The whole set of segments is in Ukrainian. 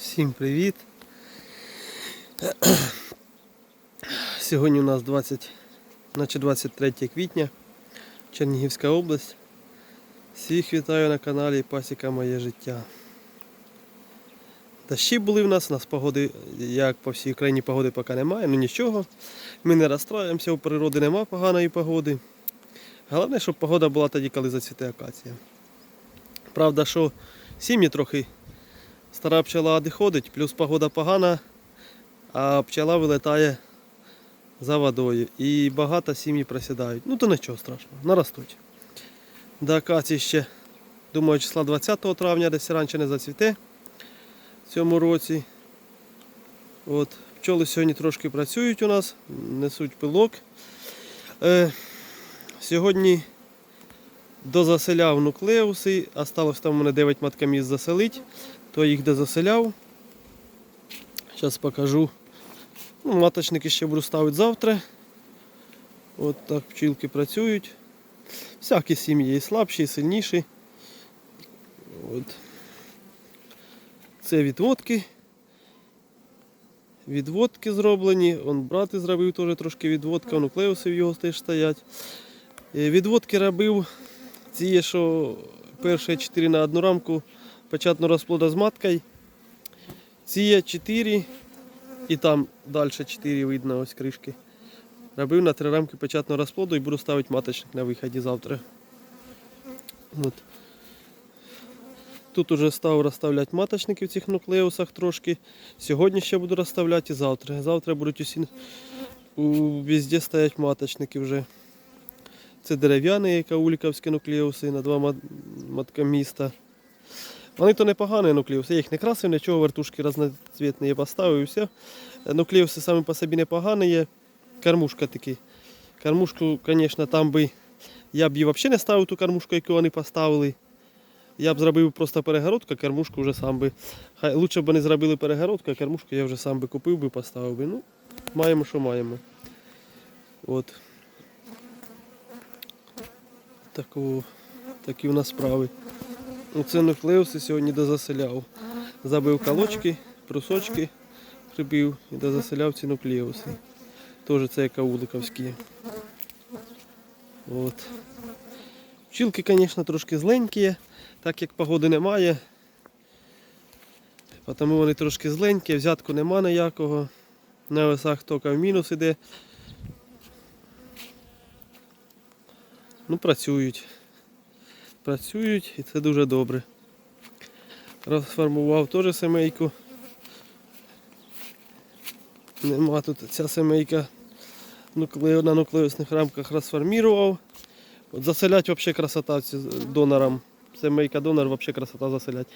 Всім привіт! Сьогодні у нас 20, наче 23 квітня, Чернігівська область. Всіх вітаю на каналі Пасіка Моє життя. Дощі були в нас, у нас погоди, як по всій країні погоди поки немає, ну нічого. Ми не розстраємося, у природи немає поганої погоди. Головне, щоб погода була тоді, коли зацвіте акація. Правда, що сім'ї трохи стара пчела одходить, плюс погода погана, а пчела вилетає за водою. І багато сім'ї просідають. Ну то нічого страшного, наростуть. До акації ще, думаю, числа 20 травня, десь раніше не зацвіте в цьому році. От, пчоли сьогодні трошки працюють у нас, несуть пилок. Е, сьогодні дозаселяв нуклеуси, осталось там у мене 9 маткаміз заселить, то їх дозаселяв. Зараз покажу. Ну, маточники ще буду ставити завтра. От так пчілки працюють. Всякі сім'ї і слабші, і сильніші. От. Це відводки. Відводки зроблені. Он брати зробив теж трошки відводка, нуклеуси в його теж стоять. Е, Відводки робив ці що перші 4 на одну рамку печатно розплода з маткою. Ці є 4 і там далі 4 видно ось кришки. Робив на 3 рамки печатного розплоду і буду ставити маточник на виході завтра. От. Тут уже став розставляти маточники в цих нуклеусах трошки. Сьогодні ще буду розставляти і завтра. Завтра будуть усі везде стоять маточники вже. Це дерев'яні кауліковські нуклеуси на два мат- маткоміста. Вони то непогані нуклеуси, я їх не красив, нічого, вертушки різноцвітні я поставив і все. Нуклеуси самі по собі непогані є. Кормушка такі. Кормушку, звісно, там би я б її взагалі не ставив ту кормушку, яку вони поставили. Я б зробив просто перегородку, кормушку вже сам би. Хай лучше б вони зробили перегородку, а кормушку я вже сам би купив би, поставив би. Ну, маємо, що маємо. От. Таку, такі у нас справи. Оце нуклеуси сьогодні дозаселяв. Забив колочки, прусочки, прибив і дозаселяв ці нуклеуси. Теж це кауликовські. От. Пчілки, звісно, трошки зленькі, так як погоди немає. Тому вони трошки зленькі, взятку нема ніякого. На весах тільки в мінус іде. Ну, працюють. Працюють і це дуже добре. Розформував теж семейку. Нема тут ця семейка на нуклеусних рамках розформував. От заселять взагалі красота донорам. Семейка донор взагалі красота заселять.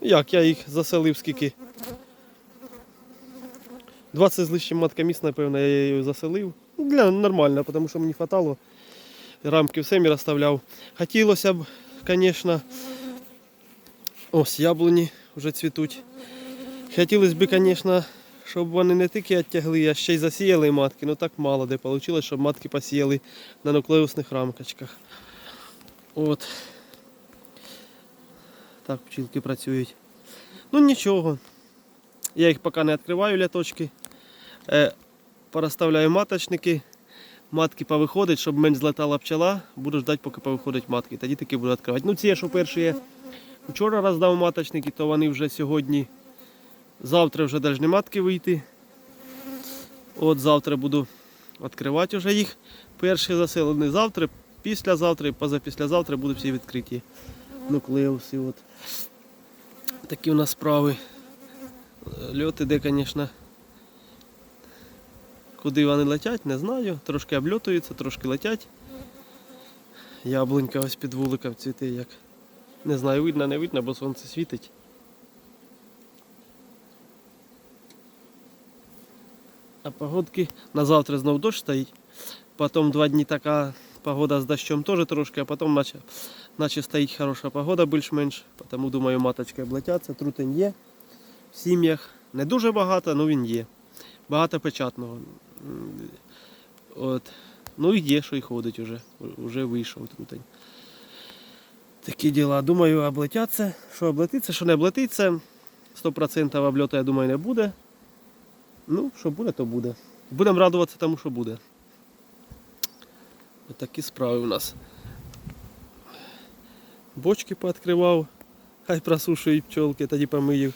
Як я їх заселив скільки? 20 з лишнім маткоміс, напевно, я її заселив. Для нормально, тому що мені хватало. Рамки все мені розставляв. Хотілося б, звісно, ось яблуні вже цвітуть. Хотілося б, звісно, щоб вони не тільки відтягли, а ще й засіяли матки. Ну так мало де вийшло, щоб матки посіяли на нуклеусних рамкочках. От. Так пчілки працюють. Ну нічого. Я їх поки не відкриваю ляточки. Е, порозставляю маточники. Матки повиходять, щоб менш злетала пчела. Буду ждати, поки повиходять матки. Тоді таки буду відкривати. Ну ці, що перші є. Вчора роздав маточники, то вони вже сьогодні. Завтра вже повинні матки вийти. От завтра буду відкривати вже їх. Перші заселені завтра, післязавтра і позапіслязавтра будуть всі відкриті нуклеуси. От. Такі у нас справи. Льот іде, звісно. Куди вони летять, не знаю. Трошки обльотуються, трошки летять. Яблунька ось під вуликом цвіте як. Не знаю, видно, не видно, бо сонце світить. А погодки на завтра знов дощ стоїть. Потім два дні така погода з дощом теж трошки, а потім наче, наче стоїть хороша погода більш-менш. Тому думаю, маточки облетяться, трутень є в сім'ях. Не дуже багато, але він є. Багато печатного. От. Ну і є, що й ходить уже. Уже вийшов трутень. Такі діла. Думаю, облетяться. Що облетиться, що не облетиться. 100% обльоту, я думаю, не буде. Ну, що буде, то буде. Будемо радуватися тому, що буде. Отакі справи у нас. Бочки пооткривав, хай просушують пчолки, тоді помию.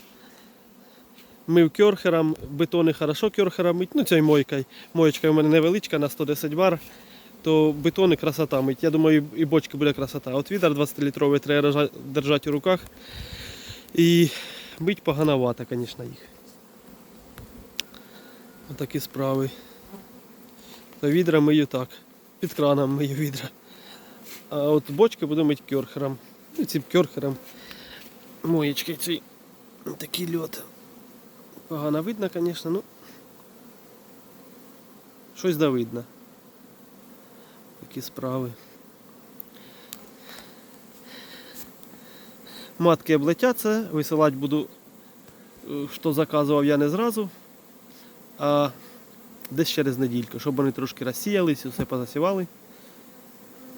Мив кьорхером, бетони хорошо кьорхером мить, ну це й мойкою. Моєчка у мене невеличка на 110 бар, то бетони красота мить. Я думаю, і бочки буде красота. От відер 20-літровий треба держати у руках. І мить погановато, звісно, їх. Отакі справи. То відра мию так. Під краном мию відра. А от бочки буду мити кьорхером. Ну, цим кьорхером. Моєчки цей такий льот. Погано видно, звісно, ну. Щось да видно. Такі справи. Матки облетяться, висилати буду, е, що заказував я не зразу, а десь через недільку, щоб вони трошки розсіялись, все позасівали.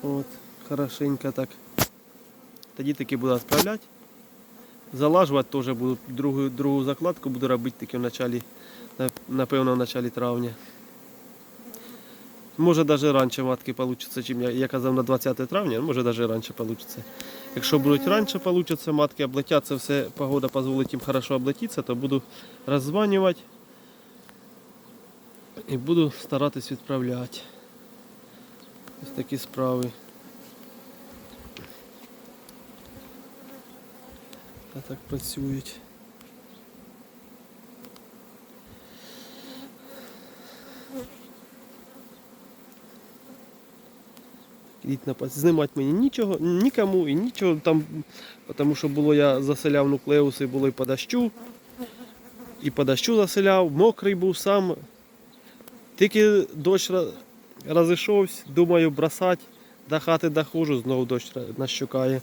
От, хорошенько так. Тоді таки буду відправляти. Залажувати теж буду другу, другу закладку буду робити тільки в началі, напевно, в началі травня. Може навіть раніше матки вийде, чим я, я казав на 20 травня, може навіть раніше вийде. Якщо будуть раніше вийде, матки облетяться, все, погода дозволить їм хорошо облетітися, то буду роззванювати і буду старатись відправляти. Ось такі справи. А так працюють. Знімати мені нічого, нікому і нічого там, тому що було я заселяв нуклеуси, було і по дощу. І по дощу заселяв, мокрий був сам. Тільки дощ розійшовся, думаю, бросати, до хати доходжу, знову дощ нащукає.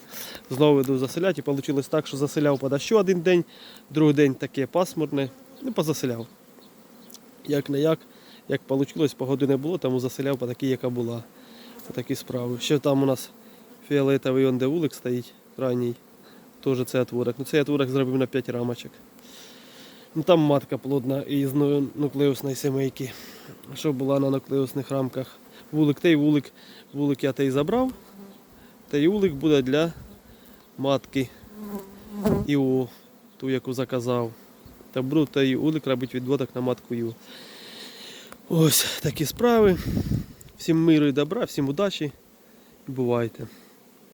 Знову йду заселяти. І вийшло так, що заселяв по дощу один день, другий день таке пасмурне, ну позаселяв. Як не як, як вийшло, погоди не було, тому заселяв по такій, яка була. Такі справи. Ще там у нас фіолетовий он де вулик стоїть ранній. Теж це отворок. Ну цей отворок зробив на 5 рамочок. Ну там матка плодна із ну- нуклеусної сімейки. Що була на нуклеусних рамках. Вулик той вулик. Вулик я той забрав. Той вулик буде для матки. Іо, ту, яку заказав. Та буду той вулик робити відводок на матку Іо. Ось такі справи. Всім миру і добра, всім удачі. Бувайте.